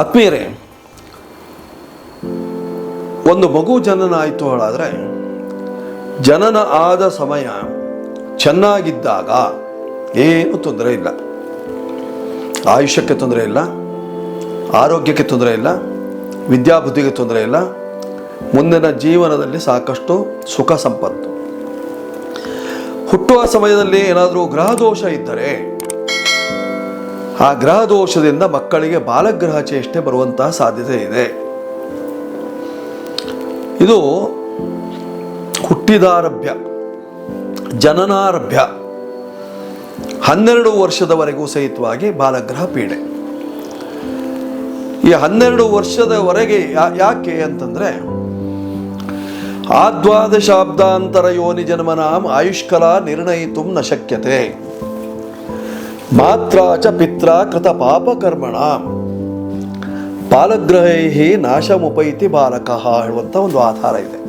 ಆತ್ಮೀಯರೇ ಒಂದು ಮಗು ಜನನ ಆಯಿತು ಹೇಳಾದರೆ, ಜನನ ಆದ ಸಮಯ ಚೆನ್ನಾಗಿದ್ದಾಗ ಏನು ತೊಂದರೆ ಇಲ್ಲ. ಆಯುಷ್ಯಕ್ಕೆ ತೊಂದರೆ ಇಲ್ಲ, ಆರೋಗ್ಯಕ್ಕೆ ತೊಂದರೆ ಇಲ್ಲ, ವಿದ್ಯಾಬುದ್ಧಿಗೆ ತೊಂದರೆ ಇಲ್ಲ, ಮುಂದಿನ ಜೀವನದಲ್ಲಿ ಸಾಕಷ್ಟು ಸುಖ ಸಂಪತ್ತು. ಹುಟ್ಟುವ ಸಮಯದಲ್ಲಿ ಏನಾದರೂ ಗ್ರಹ ದೋಷ ಇದ್ದರೆ ಆ ಗ್ರಹ ದೋಷದಿಂದ ಮಕ್ಕಳಿಗೆ ಬಾಲಗ್ರಹ ಚೇಷ್ಟೆ ಬರುವಂತಹ ಸಾಧ್ಯತೆ ಇದೆ. ಇದು ಹುಟ್ಟಿದಾರಭ್ಯ, ಜನನಾರಭ್ಯ, ಹನ್ನೆರಡು ವರ್ಷದವರೆಗೂ ಸಹಿತವಾಗಿ ಬಾಲಗ್ರಹ ಪೀಡೆ. ಈ ಹನ್ನೆರಡು ವರ್ಷದವರೆಗೆ ಯಾಕೆ ಅಂತಂದ್ರೆ ಆದ್ವಾದಶಾಬ್ದಾಂತರ ಯೋನಿ ಜನ್ಮನಾಂ ಆಯುಷ್ಕಲ ನಿರ್ಣಯಿತು ನ ಶಕ್ಯತೆ. ಮಾತ್ರ ಚ ಪಿತ್ರ ಕೃತ ಪಾಪ ಕರ್ಮಣ. ಬಾಲಗ್ರಹೈ ನಾಶಮುಪೈತಿ ಬಾಲಕ ಹೇಳುವಂಥ ಒಂದು ಆಧಾರ ಇದೆ.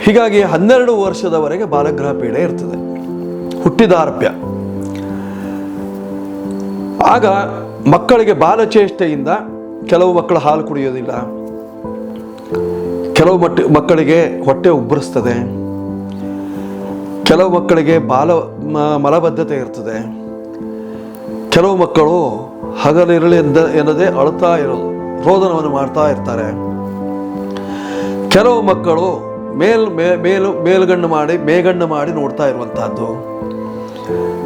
ಹೀಗಾಗಿ ಹನ್ನೆರಡು ವರ್ಷದವರೆಗೆ ಬಾಲಗ್ರಹ ಪೀಡೆ ಇರ್ತದೆ. ಹುಟ್ಟಿದಾರ್ಪ್ಯ. ಆಗ ಮಕ್ಕಳಿಗೆ ಬಾಲಚೇಷ್ಟೆಯಿಂದ ಕೆಲವು ಮಕ್ಕಳು ಹಾಲು ಕುಡಿಯೋದಿಲ್ಲ. ಕೆಲವು ಮಟ್ಟ ಮಕ್ಕಳಿಗೆ ಹೊಟ್ಟೆ ಉಬ್ಬರಿಸ್ತದೆ. ಕೆಲವು ಮಕ್ಕಳಿಗೆ ಬಾಲ ಮಲಬದ್ಧತೆ ಇರ್ತದೆ. ಕೆಲವು ಮಕ್ಕಳು ಹಗಲಿರಲಿ ಎಂದ, ಎನ್ನದೇ ಅಳ್ತಾ ಇರೋದು ರೋದನವನ್ನು ಮಾಡ್ತಾ ಇರ್ತಾರೆ. ಕೆಲವು ಮಕ್ಕಳು ಮೇಲ್, ಮೇ- ಮೇಲು, ಮೇಲ್ಗಣ್ಣು ಮಾಡಿ, ಮೇಗಣ್ಣು ಮಾಡಿ ನೋಡ್ತಾ ಇರುವಂತಹದ್ದು.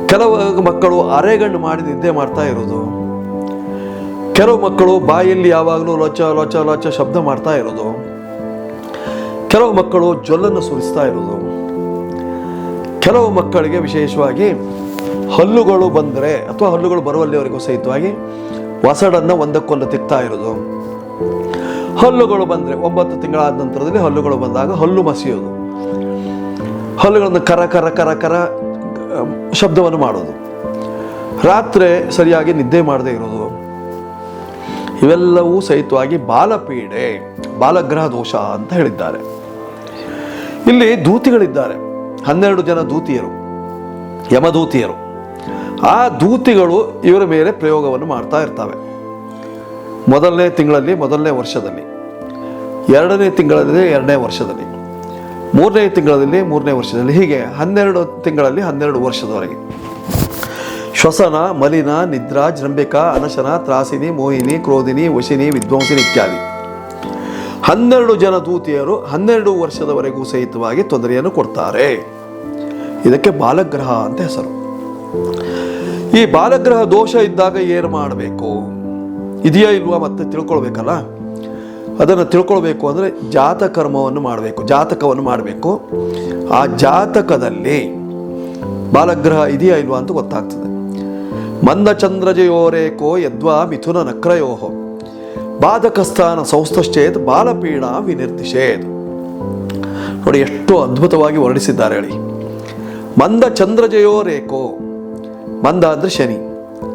ಕೆಲವು ಮಕ್ಕಳು ಅರೆಗಣ್ಣು ಮಾಡಿ ನಿದ್ದೆ ಮಾಡ್ತಾ ಇರೋದು ಕೆಲವು ಮಕ್ಕಳು ಬಾಯಲ್ಲಿ ಯಾವಾಗಲೂ ಲೊಚ ಲೊಚ ಲೊಚ ಶಬ್ದ ಮಾಡ್ತಾ ಇರೋದು ಕೆಲವು ಮಕ್ಕಳು ಜೊಲ್ಲನ್ನು ಸುರಿಸ್ತಾ ಇರೋದು ಕೆಲವು ಮಕ್ಕಳಿಗೆ ವಿಶೇಷವಾಗಿ ಹಲ್ಲುಗಳು ಬಂದರೆ ಅಥವಾ ಹಲ್ಲುಗಳು ಬರುವಲ್ಲಿವರೆಗೂ ಸಹಿತವಾಗಿ ಒಸಡನ್ನು ಒಂದಕ್ಕೊಂದು ತಿಕ್ತಾ ಇರೋದು. ಹಲ್ಲುಗಳು ಬಂದರೆ ಒಂಬತ್ತು ತಿಂಗಳಾದ ನಂತರದಲ್ಲಿ ಹಲ್ಲುಗಳು ಬಂದಾಗ ಹಲ್ಲು ಮಸಿಯೋದು. ಹಲ್ಲುಗಳನ್ನು ಕರ ಕರ ಕರ ಕರ ಶಬ್ದವನ್ನು ಮಾಡೋದು. ರಾತ್ರಿ ಸರಿಯಾಗಿ ನಿದ್ದೆ ಮಾಡದೇ ಇರೋದು. ಇವೆಲ್ಲವೂ ಸಹಿತವಾಗಿ ಬಾಲಪೀಡೆ, ಬಾಲಗ್ರಹ ದೋಷ ಅಂತ ಹೇಳಿದ್ದಾರೆ. ಇಲ್ಲಿ ದೂತಿಗಳಿದ್ದಾರೆ. ಹನ್ನೆರಡು ಜನ ದೂತಿಯರು, ಯಮದೂತಿಯರು. ಆ ದೂತಿಗಳು ಇವರ ಮೇಲೆ ಪ್ರಯೋಗವನ್ನು ಮಾಡ್ತಾ ಇರ್ತವೆ. ಮೊದಲನೇ ತಿಂಗಳಲ್ಲಿ ಮೊದಲನೇ ವರ್ಷದಲ್ಲಿ. ಎರಡನೇ ತಿಂಗಳಲ್ಲಿ ಎರಡನೇ ವರ್ಷದಲ್ಲಿ. ಮೂರನೇ ತಿಂಗಳಲ್ಲಿ ಮೂರನೇ ವರ್ಷದಲ್ಲಿ. ಹೀಗೆ ಹನ್ನೆರಡು ತಿಂಗಳಲ್ಲಿ ಹನ್ನೆರಡು ವರ್ಷದವರೆಗೆ. ಶ್ವಸನ, ಮಲಿನ, ನಿದ್ರಾ, ಜೃಂಬಿಕಾ, ಅನಶನ, ತ್ರಾಸಿನಿ, ಮೋಹಿನಿ, ಕ್ರೋಧಿನಿ, ವಶಿನಿ, ವಿದ್ವಾಂಸಿನಿ ಇತ್ಯಾದಿ. ಹನ್ನೆರಡು ಜನ ದೂತಿಯರು ಹನ್ನೆರಡು ವರ್ಷದವರೆಗೂ ಸಹಿತವಾಗಿ ತೊಂದರೆಯನ್ನು ಕೊಡ್ತಾರೆ. ಇದಕ್ಕೆ ಬಾಲಗ್ರಹ ಅಂತ ಹೆಸರು. ಈ ಬಾಲಗ್ರಹ ದೋಷ ಇದ್ದಾಗ ಏನು ಮಾಡಬೇಕು? ಇದೆಯಾ ಇಲ್ವಾ ಮತ್ತೆ ತಿಳ್ಕೊಳ್ಬೇಕಲ್ಲ? ಅದನ್ನು ತಿಳ್ಕೊಳ್ಬೇಕು ಅಂದರೆ ಜಾತಕರ್ಮವನ್ನು ಮಾಡಬೇಕು, ಜಾತಕವನ್ನು ಮಾಡಬೇಕು. ಆ ಜಾತಕದಲ್ಲಿ ಬಾಲಗ್ರಹ ಇದೆಯಾ ಇಲ್ವಾ ಅಂತ ಗೊತ್ತಾಗ್ತದೆ. ಮಂದಚಂದ್ರಜಯೋರೇಕೋ ಯದ್ವಾ ಮಿಥುನ ನಕ್ರಯೋಹೋ. ಬಾಧಕಸ್ಥಾನ ಸಂಸ್ಥಶ್ಚೇತ್ ಬಾಲಪೀಡ ವಿನಿರ್ದಿಶೇತ್. ನೋಡಿ, ಎಷ್ಟು ಅದ್ಭುತವಾಗಿ ವರ್ಣಿಸಿದ್ದಾರೆ ಹೇಳಿ. ಮಂದ ಚಂದ್ರಜಯೋರೇಕೋ ಮಂದ ಅಂದರೆ ಶನಿ,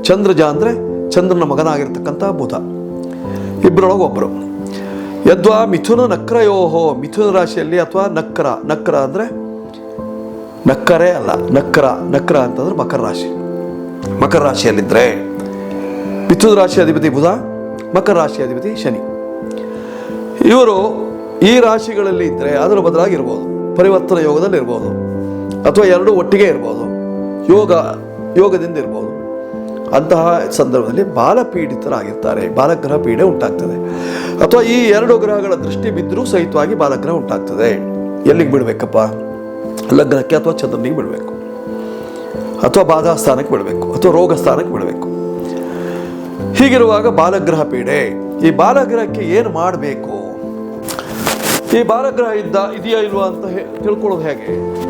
ಚಂದ್ರಜ ಅಂದರೆ ಚಂದ್ರನ ಮಗನಾಗಿರ್ತಕ್ಕಂಥ ಬುಧ. ಇಬ್ಬರೊಳಗೊಬ್ಬರು ಯದ್ವಾ ಮಿಥುನ ನಕ್ರಯೋಹೋ, ಮಿಥುನ ರಾಶಿಯಲ್ಲಿ ಅಥವಾ ನಕ್ರ ನಕ್ರ ಅಂದರೆ ನಕ್ಕರೇ ಅಲ್ಲ, ನಕ್ರ ನಕ್ರ ಅಂತಂದ್ರೆ ಮಕರ ರಾಶಿ. ಮಕರ ರಾಶಿಯಲ್ಲಿದ್ದರೆ ಮಿಥುನ ರಾಶಿ ಅಧಿಪತಿ ಬುಧ, ಮಕರ ರಾಶಿ ಅಧಿಪತಿ ಶನಿ. ಇವರು ಈ ರಾಶಿಗಳಲ್ಲಿ ಇದ್ದರೆ ಅದರ ಬದಲಾಗಿ ಇರ್ಬೋದು. ಪರಿವರ್ತನ ಯೋಗದಲ್ಲಿ ಇರ್ಬೋದು. ಅಥವಾ ಎರಡು ಒಟ್ಟಿಗೆ ಇರ್ಬೋದು. ಯೋಗ ಯೋಗದಿಂದ ಇರ್ಬೋದು. ಅಂತಹ ಸಂದರ್ಭದಲ್ಲಿ ಬಾಲಪೀಡಿತರಾಗಿರ್ತಾರೆ. ಬಾಲಗ್ರಹ ಪೀಡೆ ಉಂಟಾಗ್ತದೆ. ಅಥವಾ ಈ ಎರಡು ಗ್ರಹಗಳ ದೃಷ್ಟಿ ಬಿದ್ದರೂ ಸಹಿತವಾಗಿ ಬಾಲಗ್ರಹ ಉಂಟಾಗ್ತದೆ. ಎಲ್ಲಿಗೆ ಬಿಡಬೇಕಪ್ಪ? ಲಗ್ನಕ್ಕೆ ಅಥವಾ ಚಂದ್ರನಿಗೆ ಬಿಡಬೇಕು. ಅಥವಾ ಬಾಧಾ ಸ್ಥಾನಕ್ಕೆ ಬಿಡಬೇಕು. ಅಥವಾ ರೋಗ ಸ್ಥಾನಕ್ಕೆ ಬಿಡಬೇಕು. ಹೀಗಿರುವಾಗ ಬಾಲಗ್ರಹ ಪೀಡೆ. ಈ ಬಾಲಗ್ರಹಕ್ಕೆ ಏನು ಮಾಡಬೇಕು? ಈ ಬಾಲಗ್ರಹ ಇದ್ದ, ಇದೆಯಾ ಇಲ್ವಾ ಅಂತ ತಿಳ್ಕೊಳ್ಳೋದು ಹೇಗೆ?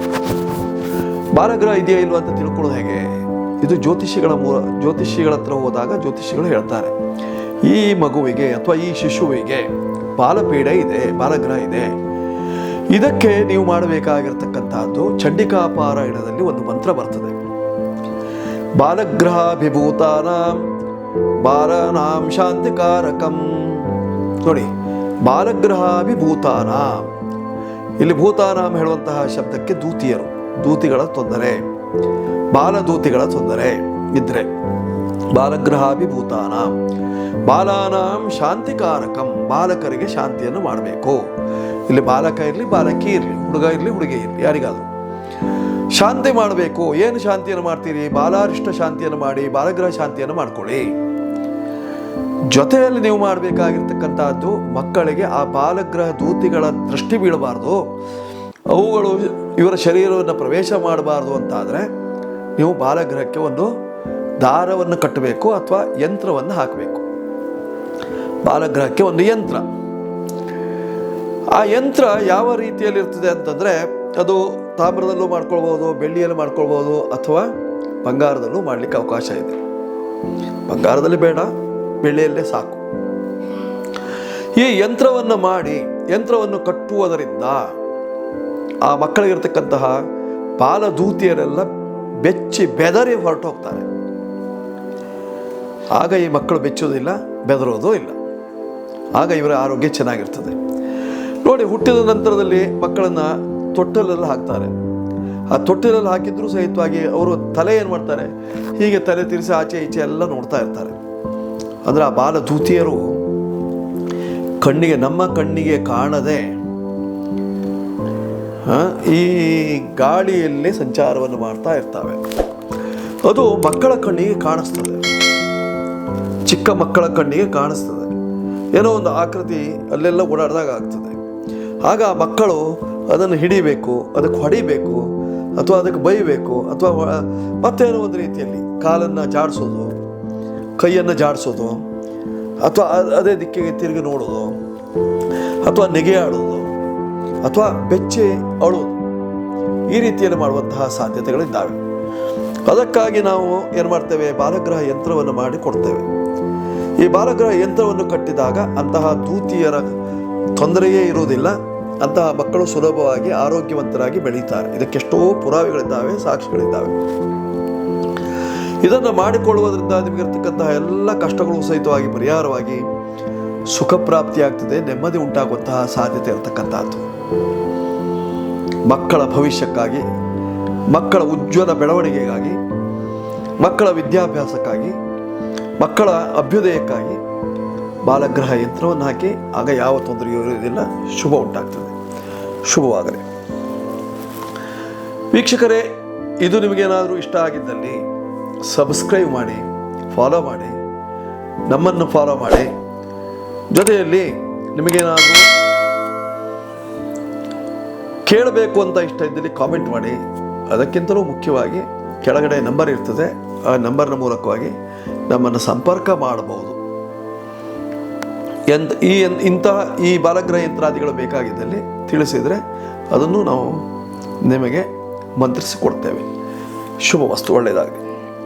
ಬಾಲಗ್ರಹ ಇದೆಯಾ ಇಲ್ವಾ ಅಂತ ತಿಳ್ಕೊಳ್ಳೋದು ಹೇಗೆ? ಇದು ಜ್ಯೋತಿಷಿಗಳ ಮೂಲ, ಜ್ಯೋತಿಷಿಗಳ ಹತ್ರ ಹೋದಾಗ ಜ್ಯೋತಿಷಿಗಳು ಹೇಳ್ತಾರೆ. ಈ ಮಗುವಿಗೆ ಅಥವಾ ಈ ಶಿಶುವಿಗೆ ಬಾಲಪೀಡೆ ಇದೆ, ಬಾಲಗ್ರಹ ಇದೆ. ಇದಕ್ಕೆ ನೀವು ಮಾಡಬೇಕಾಗಿರ್ತಕ್ಕಂಥದ್ದು ಚಂಡಿಕಾಪಾರಾಯಣದಲ್ಲಿ ಒಂದು ಮಂತ್ರ ಬರ್ತದೆ. ಬಾಲಗ್ರಹಾಭಿಭೂತಾನಾಂ ಬಾಲನಾಂ ಶಾಂತಿಕಾರಕಂ. ನೋಡಿ, ಬಾಲಗ್ರಹಾಭಿಭೂತಾನಾಂ. ಇಲ್ಲಿ ಭೂತಾನಾಮ್ ಹೇಳುವಂತಹ ಶಬ್ದಕ್ಕೆ ದೂತಿಯರು, ದೂತಿಗಳ ತೊಂದರೆ. ಬಾಲದೂತಿಗಳ ತೊಂದರೆ ಇದ್ರೆ. ಬಾಲಗ್ರಹಾಭಿಭೂತಾನ ಬಾಲಾನಾಂ ಶಾಂತಿಕಾರಕಂ, ಬಾಲಕರಿಗೆ ಶಾಂತಿಯನ್ನು ಮಾಡಬೇಕು. ಇಲ್ಲಿ ಬಾಲಕ ಇರಲಿ, ಬಾಲಕಿ ಇರಲಿ, ಹುಡುಗ ಇರಲಿ, ಹುಡುಗಿ ಇರಲಿ, ಯಾರಿಗಾದರೂ. ಶಾಂತಿ ಮಾಡಬೇಕು. ಏನು ಶಾಂತಿಯನ್ನು ಮಾಡ್ತೀರಿ? ಬಾಲಾರಿಷ್ಟ ಶಾಂತಿಯನ್ನು ಮಾಡಿ, ಬಾಲಗ್ರಹ ಶಾಂತಿಯನ್ನು ಮಾಡ್ಕೊಳ್ಳಿ. ಜೊತೆಯಲ್ಲಿ ನೀವು ಮಾಡಬೇಕಾಗಿರ್ತಕ್ಕಂಥದ್ದು, ಮಕ್ಕಳಿಗೆ ಆ ಬಾಲಗ್ರಹ ದೂತಿಗಳ ದೃಷ್ಟಿ ಬೀಳಬಾರ್ದು. ಅವುಗಳು ಇವರ ಶರೀರವನ್ನು ಪ್ರವೇಶ ಮಾಡಬಾರ್ದು ಅಂತಾದರೆ ನೀವು ಬಾಲಗೃಹಕ್ಕೆ ಒಂದು ದಾರವನ್ನು ಕಟ್ಟಬೇಕು ಅಥವಾ ಯಂತ್ರವನ್ನು ಹಾಕಬೇಕು. ಬಾಲಗ್ರಹಕ್ಕೆ ಒಂದು ಯಂತ್ರ. ಆ ಯಂತ್ರ ಯಾವ ರೀತಿಯಲ್ಲಿ ಇರ್ತದೆ ಅಂತಂದರೆ ಅದು ತಾಮ್ರದಲ್ಲೂ ಮಾಡ್ಕೊಳ್ಬೋದು, ಬೆಳ್ಳಿಯಲ್ಲೂ ಮಾಡ್ಕೊಳ್ಬೋದು ಅಥವಾ ಬಂಗಾರದಲ್ಲೂ ಮಾಡಲಿಕ್ಕೆ ಅವಕಾಶ ಇದೆ. ಬಂಗಾರದಲ್ಲಿ ಬೇಡ, ಬೆಳ್ಳಿಯಲ್ಲೇ ಸಾಕು. ಈ ಯಂತ್ರವನ್ನು ಮಾಡಿ, ಯಂತ್ರವನ್ನು ಕಟ್ಟುವುದರಿಂದ ಆ ಮಕ್ಕಳಿಗಿರ್ತಕ್ಕಂತಹ ಬಾಲದೂತಿಯರೆಲ್ಲ ಬೆಚ್ಚಿ ಬೆದರಿ ಹೊರಟು ಹೋಗ್ತಾರೆ ಆಗ ಈ ಮಕ್ಕಳು ಬೆಚ್ಚೋದಿಲ್ಲ, ಬೆದರೋದು ಇಲ್ಲ. ಆಗ ಇವರ ಆರೋಗ್ಯ ಚೆನ್ನಾಗಿರ್ತದೆ. ನೋಡಿ, ಹುಟ್ಟಿದ ನಂತರದಲ್ಲಿ ಮಕ್ಕಳನ್ನು ತೊಟ್ಟಲಲ್ಲಿ ಹಾಕ್ತಾರೆ. ಆ ತೊಟ್ಟಿಲಲ್ಲಿ ಹಾಕಿದ್ರು ಸಹಿತವಾಗಿ ಅವರು ತಲೆ ಏನು ಮಾಡ್ತಾರೆ? ಹೀಗೆ ತಲೆ ತಿರ್ಸಿ ಆಚೆ ಈಚೆ ಎಲ್ಲ ನೋಡ್ತಾ ಇರ್ತಾರೆ. ಅಂದರೆ ಆ ಬಾಲ ದೂತಿಯರು ಕಣ್ಣಿಗೆ, ನಮ್ಮ ಕಣ್ಣಿಗೆ ಕಾಣದೆ ಈ ಗಾಳಿಯಲ್ಲಿ ಸಂಚಾರವನ್ನು ಮಾಡ್ತಾ ಇರ್ತವೆ. ಅದು ಮಕ್ಕಳ ಕಣ್ಣಿಗೆ ಕಾಣಿಸ್ತದೆ. ಚಿಕ್ಕ ಮಕ್ಕಳ ಕಣ್ಣಿಗೆ ಕಾಣಿಸ್ತದೆ. ಏನೋ ಒಂದು ಆಕೃತಿ ಅಲ್ಲೆಲ್ಲ ಓಡಾಡಿದಾಗ ಆಗ್ತದೆ. ಆಗ ಮಕ್ಕಳು ಅದನ್ನು ಹಿಡಿಬೇಕು, ಅದಕ್ಕೆ ಹೊಡಿಬೇಕು, ಅಥವಾ ಅದಕ್ಕೆ ಬೈಬೇಕು, ಅಥವಾ ಮತ್ತೇನೋ ಒಂದು ರೀತಿಯಲ್ಲಿ ಕಾಲನ್ನು ಜಾಡಿಸೋದು, ಕೈಯನ್ನು ಜಾಡಿಸೋದು, ಅಥವಾ ಅದೇ ದಿಕ್ಕಿಗೆ ತಿರುಗಿ ನೋಡೋದು, ಅಥವಾ ನೆಗೆಯಾಡೋದು ಅಥವಾ ಬೆಚ್ಚಿ ಅಳು ಈ ರೀತಿಯಲ್ಲಿ ಮಾಡುವಂತಹ ಸಾಧ್ಯತೆಗಳಿದ್ದಾವೆ. ಅದಕ್ಕಾಗಿ ನಾವು ಏನು ಮಾಡ್ತೇವೆ? ಬಾಲಗ್ರಹ ಯಂತ್ರವನ್ನು ಮಾಡಿ ಕೊಡ್ತೇವೆ. ಈ ಬಾಲಗ್ರಹ ಯಂತ್ರವನ್ನು ಕಟ್ಟಿದಾಗ ಅಂತಹ ತೂತಿಯರ ತೊಂದರೆಯೇ ಇರುವುದಿಲ್ಲ. ಅಂತಹ ಮಕ್ಕಳು ಸುಲಭವಾಗಿ ಆರೋಗ್ಯವಂತರಾಗಿ ಬೆಳೀತಾರೆ. ಇದಕ್ಕೆಷ್ಟೋ ಪುರಾವೆಗಳಿದ್ದಾವೆ ಸಾಕ್ಷಿಗಳಿದ್ದಾವೆ ಇದನ್ನು ಮಾಡಿಕೊಳ್ಳುವುದರಿಂದ ನಿಮಗಿರ್ತಕ್ಕಂತಹ ಎಲ್ಲ ಕಷ್ಟಗಳು ಸಹಿತವಾಗಿ ಪರಿಹಾರವಾಗಿ ಸುಖ ಪ್ರಾಪ್ತಿಯಾಗ್ತದೆ ನೆಮ್ಮದಿ ಉಂಟಾಗುವಂತಹ ಸಾಧ್ಯತೆ ಇರತಕ್ಕಂಥದ್ದು ಮಕ್ಕಳ ಭವಿಷ್ಯಕ್ಕಾಗಿ, ಮಕ್ಕಳ ಉಜ್ವಲ ಬೆಳವಣಿಗೆಗಾಗಿ, ಮಕ್ಕಳ ವಿದ್ಯಾಭ್ಯಾಸಕ್ಕಾಗಿ, ಮಕ್ಕಳ ಅಭ್ಯುದಯಕ್ಕಾಗಿ ಬಾಲಗ್ರಹ ಯಂತ್ರವನ್ನು ಹಾಕಿ, ಆಗ ಯಾವ ತೊಂದರೆಯೂ ಇರುವುದಿಲ್ಲ. ಶುಭ ಉಂಟಾಗ್ತದೆ. ಶುಭವಾಗಲಿ. ವೀಕ್ಷಕರೇ, ಇದು ನಿಮಗೇನಾದರೂ ಇಷ್ಟ ಆಗಿದ್ದಲ್ಲಿ ಸಬ್ಸ್ಕ್ರೈಬ್ ಮಾಡಿ, ಫಾಲೋ ಮಾಡಿ, ನಮ್ಮನ್ನು ಫಾಲೋ ಮಾಡಿ. ಜೊತೆಯಲ್ಲಿ ನಿಮಗೇನಾದರೂ ಕೇಳಬೇಕು ಅಂತ ಇಷ್ಟ ಇದ್ದಲ್ಲಿ ಕಾಮೆಂಟ್ ಮಾಡಿ. ಅದಕ್ಕಿಂತಲೂ ಮುಖ್ಯವಾಗಿ ಕೆಳಗಡೆ ನಂಬರ್ ಇರ್ತದೆ. ಆ ನಂಬರ್ನ ಮೂಲಕವಾಗಿ ನಮ್ಮನ್ನು ಸಂಪರ್ಕ ಮಾಡಬಹುದು. ಎಂತ ಈ ಇಂತಹ ಈ ಬಾಲಗ್ರಹ ಯಂತ್ರಾದಿಗಳು ಬೇಕಾಗಿದ್ದಲ್ಲಿ ತಿಳಿಸಿದರೆ ಅದನ್ನು ನಾವು ನಿಮಗೆ ಮಂತ್ರಿಸಿಕೊಡ್ತೇವೆ. ಶುಭ ವಸ್ತು ಒಳ್ಳೆಯದಾಗಲಿ.